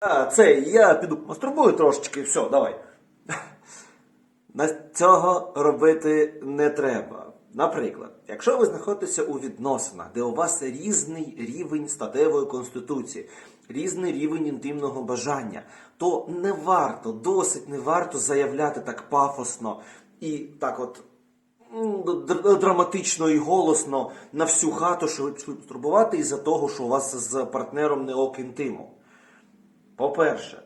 А, це я піду мастурбую трошечки, все, давай. На цього робити не треба. Наприклад, якщо ви знаходитеся у відносинах, де у вас різний рівень статевої конституції, різний рівень інтимного бажання, то не варто, досить не варто заявляти так пафосно і так от драматично і голосно на всю хату, що ви пішли турбувати із-за того, що у вас з партнером не ок інтиму. По-перше,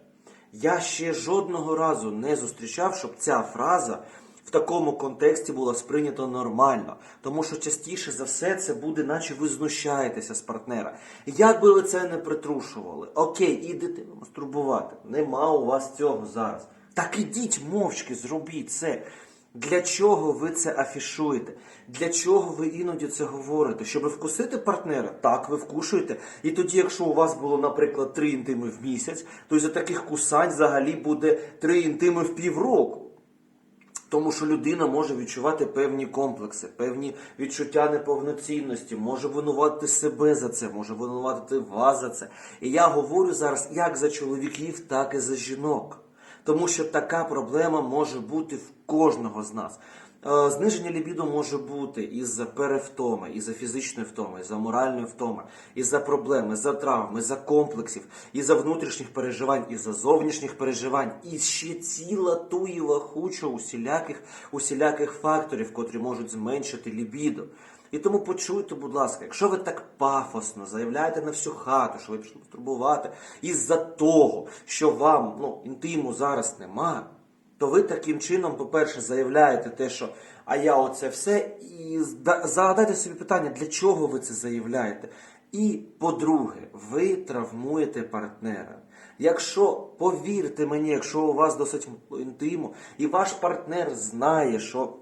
я ще жодного разу не зустрічав, щоб ця фраза в такому контексті була сприйнята нормально. Тому що частіше за все це буде, наче ви знущаєтеся з партнера. Як би ви це не притрушували, окей, ідете мастурбувати. Нема у вас цього зараз. Так ідіть мовчки, зробіть це. Для чого ви це афішуєте? Для чого ви іноді це говорите? Щоб вкусити партнера? Так, ви вкушуєте. І тоді, якщо у вас було, наприклад, три інтими в місяць, то із-за таких кусань взагалі буде три інтими в півроку. Тому що людина може відчувати певні комплекси, певні відчуття неповноцінності, може винувати себе за це, може винувати вас за це. І я говорю зараз як за чоловіків, так і за жінок. Тому що така проблема може бути в кожного з нас. Е, Зниження лібіду може бути із-за перевтоми, із-за фізичної втоми, із-за моральної втоми, із-за проблем, із-за травм, із-за комплексів, із-за внутрішніх переживань, із-за зовнішніх переживань, і ще ціла туєва хуча усіляких, усіляких факторів, котрі можуть зменшити лібідо. І тому почуйте, будь ласка, якщо ви так пафосно заявляєте на всю хату, що ви пішли мастурбувати, із-за того, що вам ну, інтиму зараз нема, то ви таким чином, по-перше, заявляєте те, що а я оце все, і задайте собі питання, для чого ви це заявляєте. І по-друге, ви травмуєте партнера. Якщо, повірте мені, якщо у вас досить інтиму, і ваш партнер знає, що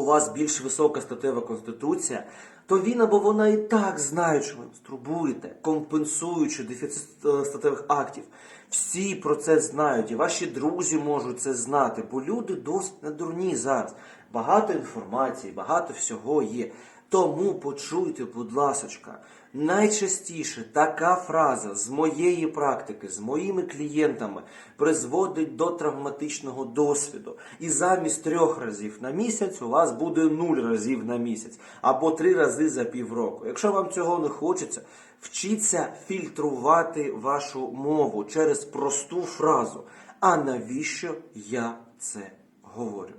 у вас більш висока статева конституція, то він або вона і так знають, що ви турбуєте, компенсуючи дефіцит е, статевих актів. Всі про це знають, і ваші друзі можуть це знати, бо люди досить не дурні зараз. Багато інформації, багато всього є. Тому почуйте, будь ласочка, найчастіше така фраза з моєї практики, з моїми клієнтами призводить до травматичного досвіду. І замість трьох разів на місяць у вас буде нуль разів на місяць або три рази за півроку. Якщо вам цього не хочеться, вчіться фільтрувати вашу мову через просту фразу. А навіщо я це говорю?